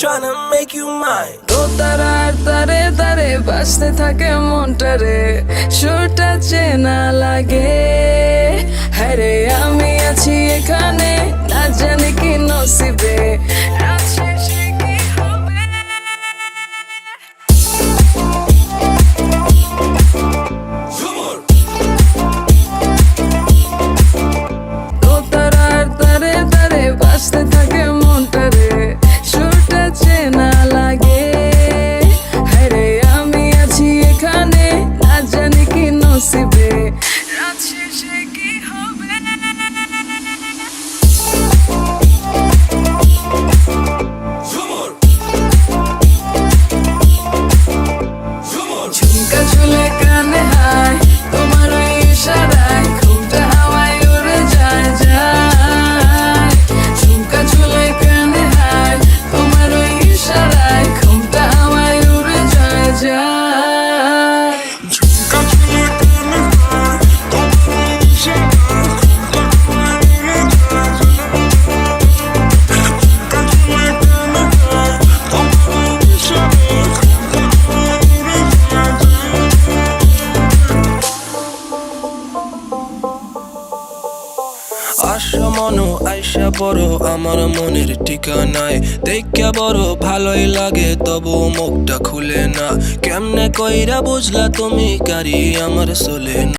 tryna make you mine. দোতারার তারে তারে বাসতে থাকে মনটা রে সুরটা চেনা লাগে। হ্যাঁ আমি আছি এখানে। আসো মনো, আইসা পড়ো, আমার মনের ঠিকানায়। দেখা বড়, ভালোই লাগে, তবু মুখটা খুলে না। কেমনে কইরা বুঝলা তুমি কারি আমার চলে না।